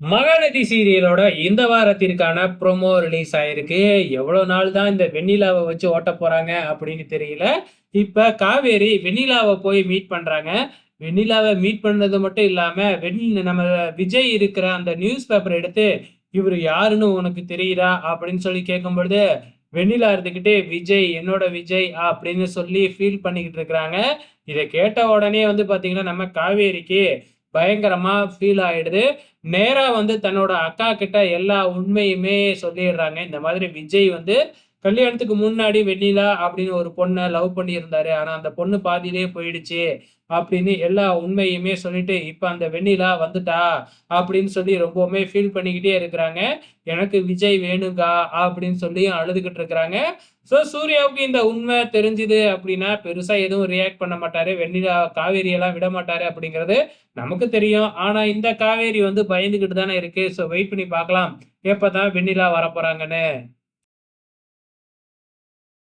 மகாநதி சீரியலோட இந்த வாரத்திற்கான promo release ஆயிருக்கு. எவ்வளவு நாள் தான் இந்த வெண்ணிலாவை வச்சு ஓட்ட போறாங்க அப்படின்னு தெரியல. இப்ப காவேரி வெண்ணிலாவை போய் மீட் பண்றாங்க. வெண்ணிலாவை மீட் பண்ணது மட்டும் இல்லாம வெண் நம்ம விஜய் இருக்கிற அந்த நியூஸ் பேப்பர் எடுத்து இவர் யாருன்னு உனக்கு தெரியுதா? அப்படின்னு சொல்லி கேட்கும் பொழுது வெண்ணிலா இருந்துக்கிட்டே விஜய் என்னோட விஜய் அப்படின்னு சொல்லி ஃபீல் பண்ணிக்கிட்டு இருக்கிறாங்க. இதை கேட்ட உடனே வந்து பாத்தீங்கன்னா நம்ம காவேரிக்கு பயங்கரமா ஃபீல் ஆயிடுது. நேரா வந்து தன்னோட அக்கா கிட்ட எல்லா உண்மையுமே சொல்லிடுறாங்க. இந்த மாதிரி விஜய் வந்து கல்யாணத்துக்கு முன்னாடி வெண்ணிலா அப்படின்னு ஒரு பொண்ணை லவ் பண்ணியிருந்தாரு. ஆனா அந்த பொண்ணு பாதியிலே போயிடுச்சு அப்படின்னு எல்லா உண்மையுமே சொல்லிட்டு இப்ப அந்த வெண்ணிலா வந்துட்டா அப்படின்னு சொல்லி ரொம்பவுமே ஃபீல் பண்ணிக்கிட்டே இருக்கிறாங்க. எனக்கு விஜய் வேணுங்கா அப்படின்னு சொல்லி அழுதுகிட்டு இருக்கிறாங்க. ஸோ சூர்யாவுக்கு இந்த உண்மை தெரிஞ்சுது அப்படின்னா பெருசா எதுவும் ரியாக்ட் பண்ண மாட்டாரு. வெண்ணிலா காவேரி எல்லாம் விட மாட்டாரு அப்படிங்கிறது நமக்கு தெரியும். ஆனா இந்த காவேரி வந்து பயந்துகிட்டு தானே இருக்கு. ஸோ வெயிட் பண்ணி பார்க்கலாம். எப்பதான் வெண்ணிலா வரப்போறாங்கன்னு.